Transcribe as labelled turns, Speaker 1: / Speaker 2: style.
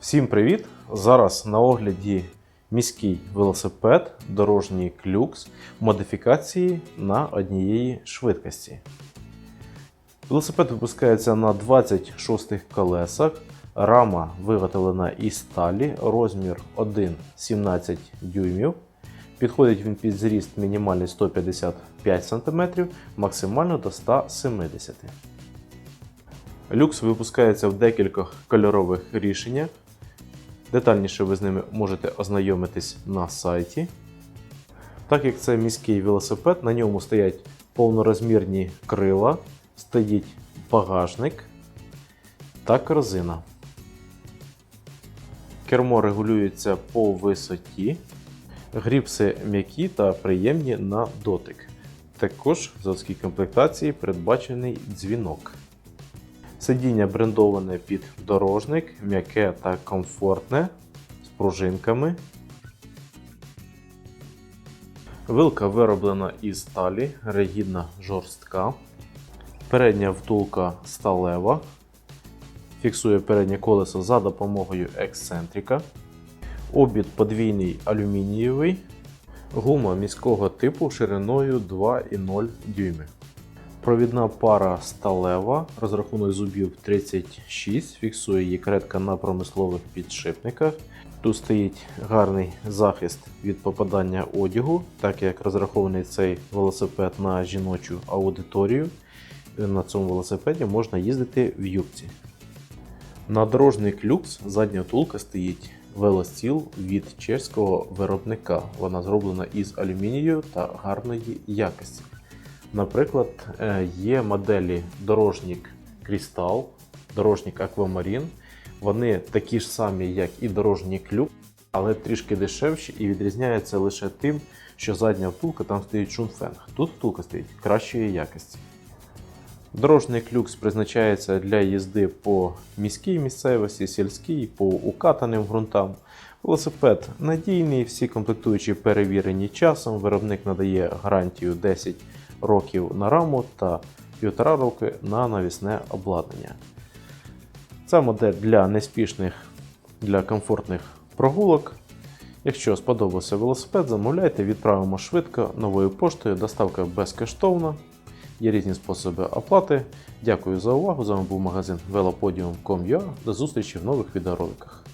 Speaker 1: Всім привіт! Зараз на огляді міський велосипед дорожній клюкс модифікації на однієї швидкості. Велосипед випускається на 26 колесах. Рама виготовлена із сталі, розмір 1,17 дюймів. Підходить він під зріст мінімальний 155 см, максимально до 170 см. Люкс випускається в декількох кольорових рішеннях. Детальніше ви з ними можете ознайомитись на сайті. Так як це міський велосипед, на ньому стоять повнорозмірні крила, стоїть багажник та корзина. Кермо регулюється по висоті, гріпси м'які та приємні на дотик. Також в заводській комплектації передбачений дзвінок. Сидіння брендоване під дорожник, м'яке та комфортне з пружинками. Вилка вироблена із сталі, ригідна жорстка. Передня втулка сталева. Фіксує переднє колесо за допомогою ексцентрика. Обід подвійний алюмінієвий. Гума міського типу шириною 2,0 дюйми. Провідна пара сталева, розрахунок зубів 36, фіксує її каретка на промислових підшипниках. Тут стоїть гарний захист від попадання одягу, так як розрахований цей велосипед на жіночу аудиторію. На цьому велосипеді можна їздити в юбці. На дорожний клюкс задня втулка стоїть велостіл від чеського виробника. Вона зроблена із алюмінію та гарної якості. Наприклад, е, є моделі дорожник Крістал, дорожник Аквамарін. Вони такі ж самі, як і дорожній клюк, але трішки дешевші і відрізняються лише тим, що задня втулка там стоїть шунфенг. Тут втулка стоїть кращої якості. Дорожній клюкс призначається для їзди по міській місцевості, сільській, по укатаним ґрунтам. Велосипед надійний, всі комплектуючі перевірені часом. Виробник надає гарантію 10 років на раму та 1,5 роки на навісне обладнання. Це модель для неспішних, для комфортних прогулок. Якщо сподобався велосипед, замовляйте, відправимо швидко новою поштою. Доставка безкоштовна. Є різні способи оплати. Дякую за увагу. З вами був магазин velopodium.com.ua. До зустрічі в нових відеороликах.